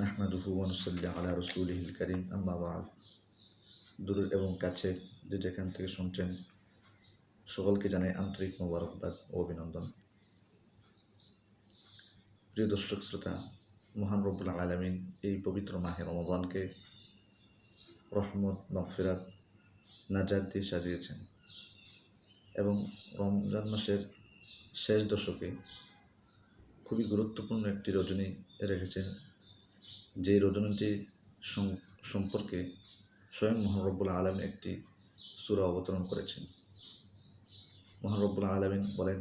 নাহমাদুহু ওয়ানুসাল্লি আলা রসুলহিল করিম আম্মা বাদ দূর এবং কাছে যে যেখান থেকে শুনছেন সকলকে জানাই আন্তরিক মোবারকবাদ ও অভিনন্দন। প্রিয় দর্শক শ্রোতা, মহান রব্বুল আলমিন এই পবিত্র মাহে রমজানকে রহমত, মগফিরাত নাজাদ দিয়ে সাজিয়েছেন এবং রমজান মাসের শেষ দশকে খুবই গুরুত্বপূর্ণ একটি রজনী রেখেছেন। যে রজনীটি সম- সম্পর্কে স্বয়ং মহানরব্বুল আলম একটি সূরা অবতরণ করেছেন মহানরব্বুল আলমিন বলেন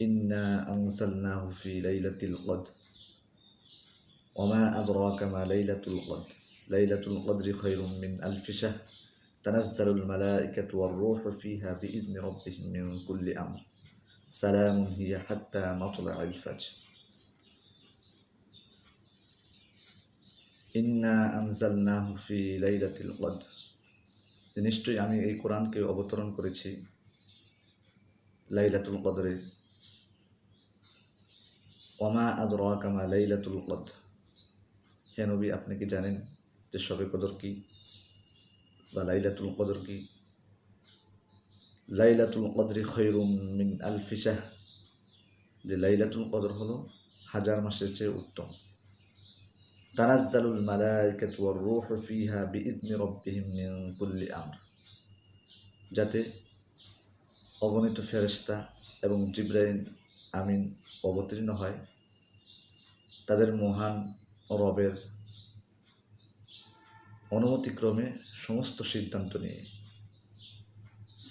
ইন্না আনসালনাহু ফি লাইলাতিল কদর وما أدراك ما ليلة القدر ليلة القدر خير من ألف شهر تنزل الملائكة والروح فيها بإذن ربهم من كل أمر سلام هي حتى مطلع الفجر ইন্না আনজালনাহু ফি লাইলাতিল কদর নিশ্চয়ই আমি এই কোরআনকে অবতরণ করেছি লাইলাতুল কদরে। ওমা আদরাকা মা লাইলাতুল কদর হে নবী, আপনি কি জানেন যে শবে কদর কি বা লাইলাতুল কদর কি? লাইলাতুল কদরি খৈরুম মিন আলফি শাহ যে লাইলাতুল কদর হলো হাজার মাসের চেয়ে উত্তম। তানাজ্জাল মালাইকাত ওয়ার রূহ ফিহা বিইذن রব্বিহিম মিন কুল্লি আমর যাতে অগণিত ফেরেশতা এবং জিব্রাইল আমিন অবতীর্ণ হয়, তাদের মহান রবের অনুমতিক্রমে সমস্ত সিদ্ধান্ত নিয়ে।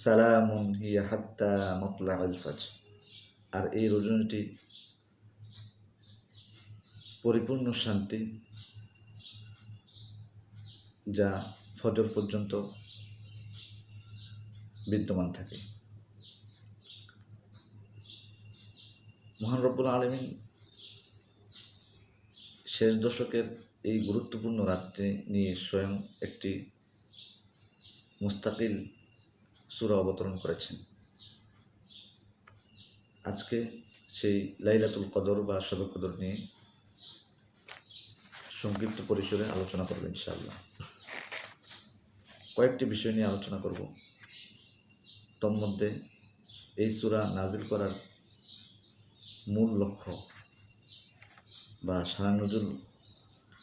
সালামুন হিয়া হাত্তা মতলা আলফাজ আর এই রজনীটি পরিপূর্ণ শান্তি যা ফজর পর্যন্ত বিদ্যমান থাকে। মহান রব্বুল আলমিন শেষ দশকের এই গুরুত্বপূর্ণ রাত্রি নিয়ে স্বয়ং একটি মুস্তাকিল সুরা অবতরণ করেছেন। আজকে সেই লাইলাতুল কদর বা শবে কদর নিয়ে সংক্ষিপ্ত পরিসরে আলোচনা করবেন ইনশাআল্লাহ। কয়েকটি বিষয় নিয়ে আলোচনা করব। তন্মধ্যে, এই সুরা নাজিল করার মূল লক্ষ্য বা সারানজুল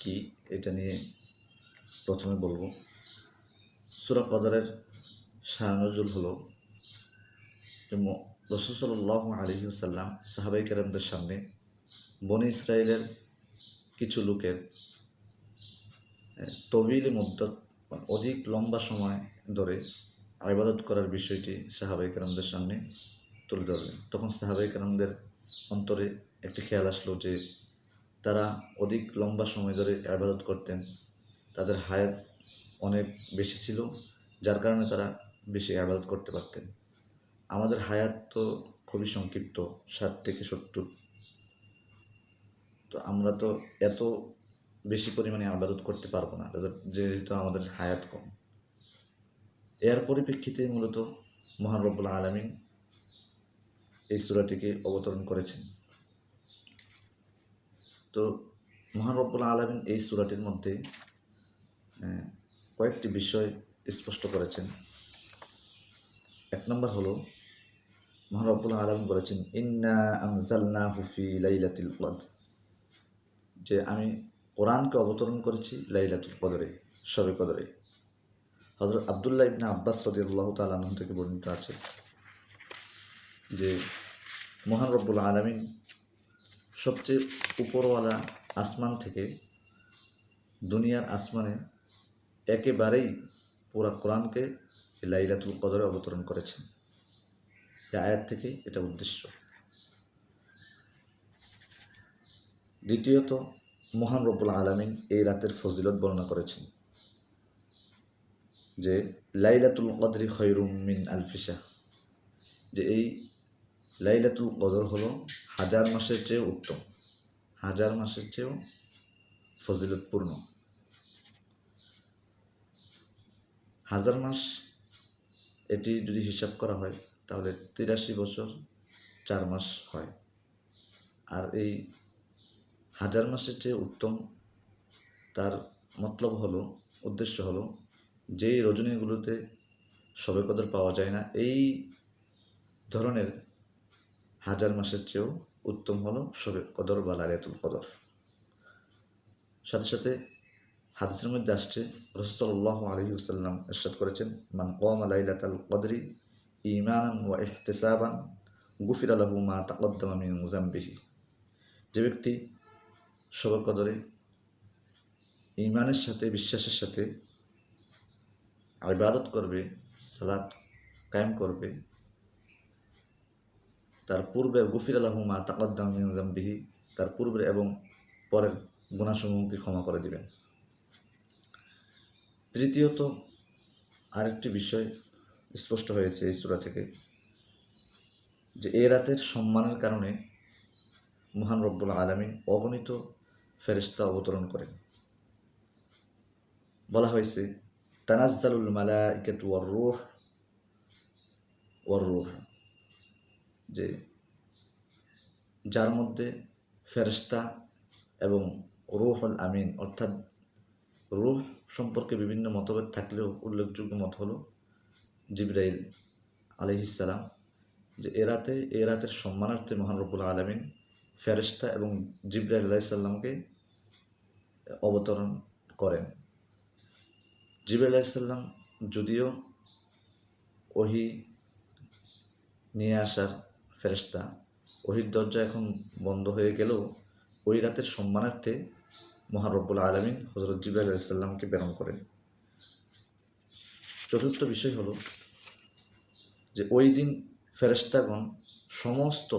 কি, এটা নিয়ে প্রথমে বলব। সূরা কদরের সারানজুল হলো রসুসল্লাহ আলহিউসাল্লাম সাহাবাই কেরামদের সামনে বনি ইসরায়েলের কিছু লোকের তবিল মুদ্দত অধিক লম্বা সময় ধরে আবাদত করার বিষয়টি সাহাবাই কেরামদের সামনে তুলে ধরলেন। তখন সাহাবাই কেরামদের অন্তরে একটি খেয়াল আসলো যে তারা অধিক লম্বা সময় ধরে আবাদত করতেন। তাদের হায়াত অনেক বেশি ছিল, যার কারণে তারা বেশি আবাদত করতে পারতেন। আমাদের হায়াত তো খুবই সংক্ষিপ্ত, ষাট থেকে সত্তর। তো আমরা তো এত বেশি পরিমাণে আবাদত করতে পারব না। যেহেতু আমাদের হায়াত কম। এর পরিপ্রেক্ষিতে মূলত মহান রব্বুল্লা আলমিন এই সুরাটিকে অবতরণ করেছেন। তো মহান রব্বুল্লা আলমিন এই সুরাটির মধ্যে কয়েকটি বিষয় স্পষ্ট করেছেন। এক নম্বর হলো, মহান রব্বুল্লা আলমিন বলেছেন, ইন্না আনজালনা হুফি লাইলাতিল যে আমি কোরআনকে অবতরণ করেছি লাইলাতুল কদরে, শবে কদরে। হজরত আবদুল্লাহ ইবনা আব্বাস রদিয়াল্লাহ তালাহ থেকে বর্ণিত আছে যে, মহান রব্বুল আলমিন সবচেয়ে উপরওয়ালা আসমান থেকে দুনিয়ার আসমানে একেবারেই পুরা কোরআনকে লাইলাতুল কদরে অবতরণ করেছেন। আয়াত থেকে এটা উদ্দেশ্য। দ্বিতীয়ত মহান রব্বুল আলমিন এই রাতের ফজিলত বর্ণনা করেছেন যে লাইলাতুল কদরি খৈরুম মিন আলফিসা যে এই লাইলাতুল কদর হলো হাজার মাসের চেয়েও উত্তম, হাজার মাসের চেয়েও ফজিলতপূর্ণ। হাজার মাস এটি যদি হিসাব করা হয় তাহলে তিরাশি বছর চার মাস হয়। আর এই হাজার মাসের চেয়ে উত্তম, তার মতলব হলো, উদ্দেশ্য হলো, যেই রজনীগুলোতে সবে কদর পাওয়া যায় না, এই ধরনের হাজার মাসের চেয়েও উত্তম হলো সবে কদর বা লালিয়াতুল কদর। সাথে সাথে হাদিসের মধ্যে আসছে রসুল্লাহ আলহি সাল্লাম এরশাদ করেছেন, মান কম লাইলাতাল কদরি ইমানান ওয়া ইহতেসাবান গুফির আলাহু মা তাকদ্দামা মিন মুজাম্বিহি যে ব্যক্তি সবে কদরে ইমানের সাথে, বিশ্বাসের সাথে ইবাদত করবে, সালাত কায়েম করবে। তার পূর্বের গুফির আলহুমা তাকদ্দামিহি তার পূর্বের এবং পরের গুণাসমূহকে ক্ষমা করে দিবেন। তৃতীয়ত আরেকটি বিষয় স্পষ্ট হয়েছে এই সূরা থেকে, যে এ রাতের সম্মানের কারণে মহান রব্বুল আলমিন অগণিত ফেরিস্তা অবতরণ করেন। বলা হয়েছে, তানাজ্জালুল মালাইকাতু ওয়ার রূহ ওয়ার রূহ, যে যার মধ্যে ফেরেশতা এবং রুহুল আমিন, অর্থাৎ রুহ সম্পর্কে বিভিন্ন মতভেদ থাকলেও উল্লেখযোগ্য মত হলো জিব্রাইল আলহিসাল্লাম যে এ রাতে, এ রাতের সম্মানার্থে মহান আলমিন ফেরেশতা এবং জিব্রাইল আলাইসাল্লামকে অবতরণ করেন। জিব্রাইল আলাইসাল্লাম যদিও ওহি নিয়ে আসার ফেরেশতা, ওহির দরজা এখন বন্ধ হয়ে গেলেও ওই রাতের সম্মানার্থে মহারব্বুল আলমিন হজরত জিবাহ আলাইসাল্লামকে প্রেরণ করেন। চতুর্থ বিষয় হলো যে ওই দিন ফেরেশতাগণ সমস্ত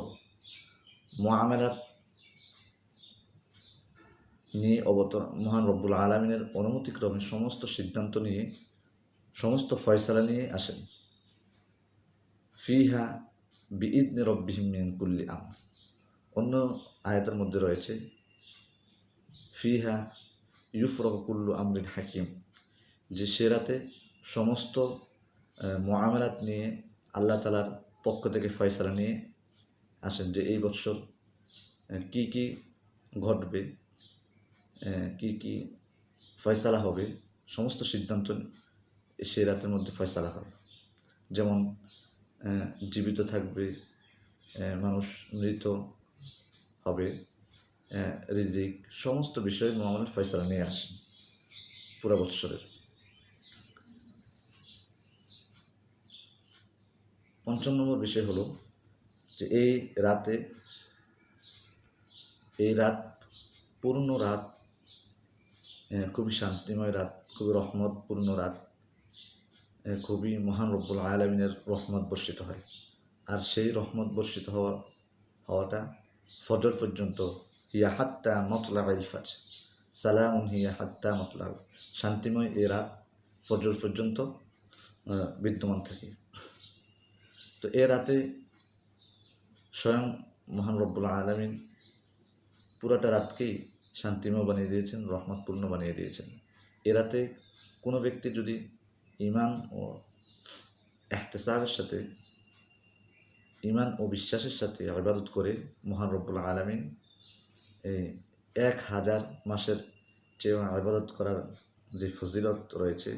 মোয়ামেলাত নিয়ে অবতর মহান রব্বুল আলমিনের অনুমতিক্রমে সমস্ত সিদ্ধান্ত নিয়ে, সমস্ত ফয়সালা নিয়ে আসেন। ফিহা বিঈদনে রব্বিহিম মিন কুল্লি আম অন্য আয়াতের মধ্যে রয়েছে, ফিহা ইউফরক কুল্লু আমরিন হাকিম। যে সে রাতে সমস্ত মোয়ামেলাত নিয়ে, আল্লাহ তালার পক্ষ থেকে ফয়সালা নিয়ে আসেন যে এই বছর কি কি ঘটবে। কি কি ফয়সালা হবে? সমস্ত সিদ্ধান্ত সে রাতের মধ্যে ফয়সালা হবে। যেমন জীবিত থাকবে মানুষ মৃত হবে রিজিক, সমস্ত বিষয়ে মোহাম্মদ ফয়সালা নিয়ে আসেন পুরা বৎসরের। পঞ্চম নম্বর বিষয় হলো যে এই রাতে, এই রাত পূর্ণ রাত খুবই শান্তিময় রাত, খুবই রহমতপূর্ণ রাত। খুবই মহান রব্বুল আলমিনের রহমত বর্ষিত হয়। আর সেই রহমত বর্ষিত হওয়া হওয়াটা ফজর পর্যন্ত হিয়া হাত্তা মতলা ইলফাজ সালাম হিয়া হাত্তা মতলা শান্তিময় এ রাত ফজর পর্যন্ত বিদ্যমান থাকে। তো এ রাতে স্বয়ং মহান রব্বুল আলমিন পুরাটা রাতকেই শান্তিময় বানিয়ে দিয়েছেন, রহমতপূর্ণ বানিয়ে দিয়েছেন। এরাতে কোনো ব্যক্তি যদি ইমান ও এহতেসাবের সাথে ইমান ও বিশ্বাসের সাথে ইবাদত করে, মহান আলমিন এই এক হাজার মাসের চেয়ে ইবাদত করার যে ফজিলত রয়েছে,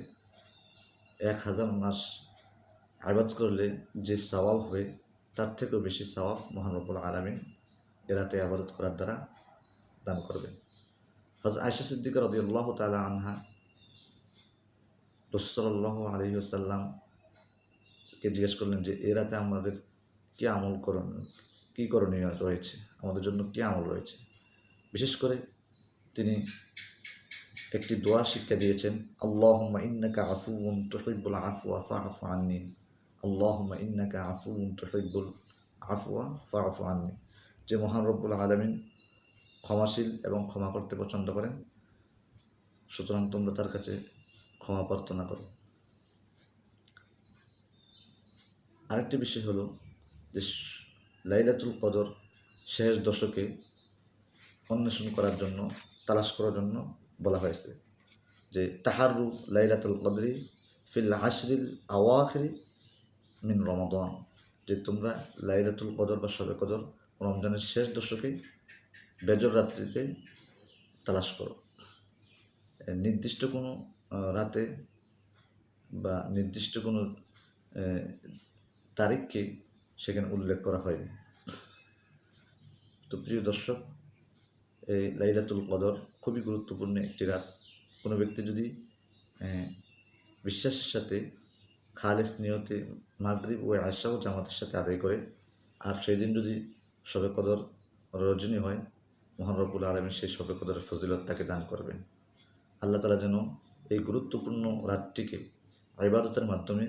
এক হাজার মাস আবাদ করলে যে সওয়াব হবে, তার থেকেও বেশি সওয়াব মহান রব্বুল আলমিন এরাতে আবাদত করার দ্বারা দান করবেন। হজরত আয়সা সিদ্দিক রদি আল্লাহ তালা আনহা রসল্লাহ আলহিসাল্লামকে জিজ্ঞেস করলেন যে, এ রাতে আমাদের কী আমল করণ, কী করণীয় রয়েছে? আমাদের জন্য কী আমল রয়েছে? বিশেষ করে তিনি একটি দোয়া শিক্ষা দিয়েছেন, আল্লাহম্মা ইন্নাকা আফুউন তুহিব্বুল আফওয়া ফাআফু আন্নি। আল্লাহম্মা ইন্নাকা আফুউন তুহিব্বুল আফওয়া ফাআফু আন্নি। যে মহান রব্বুল আলামিন ক্ষমাশীল এবং ক্ষমা করতে পছন্দ করেন, সুতরাং তোমরা তার কাছে ক্ষমা প্রার্থনা করো। আরেকটি বিষয় হলো যে লাইলাতুল কদর শেষ দশকে অন্বেষণ করার জন্য, তালাশ করার জন্য বলা হয়েছে যে তাহারু লাইলাতুল কদরি ফিল আশরিল আওয়াখরি মিন রমাদান, যে তোমরা লাইলাতুল কদর বা সবে কদর রমজানের শেষ দশকে বেজর রাত্রিতে তালাশ করো। নির্দিষ্ট কোনো রাতে বা নির্দিষ্ট কোনো তারিখকে সেখানে উল্লেখ করা হয়নি। তো প্রিয় দর্শক এই লাইলাতুল কদর খুবই গুরুত্বপূর্ণ একটি রাত। কোনো ব্যক্তি যদি বিশ্বাসের সাথে খালেস নিয়তে মাগরিব ও আশা ও জামাতের সাথে আদায় করে, আর সেই দিন যদি সবে কদর রজনী হয় মহান রব্বুল আলমীর সেই সবে কদর ফজিলত তাকে দান করবেন। আল্লাহ তালা যেন এই গুরুত্বপূর্ণ রাতটিকে ইবাদতের মাধ্যমে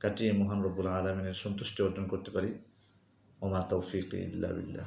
কাটিয়ে মহান রব্বুল আলমিনের সন্তুষ্টি অর্জন করতে পারি। ওমা তৌফিক ইল্লা বিল্লাহ।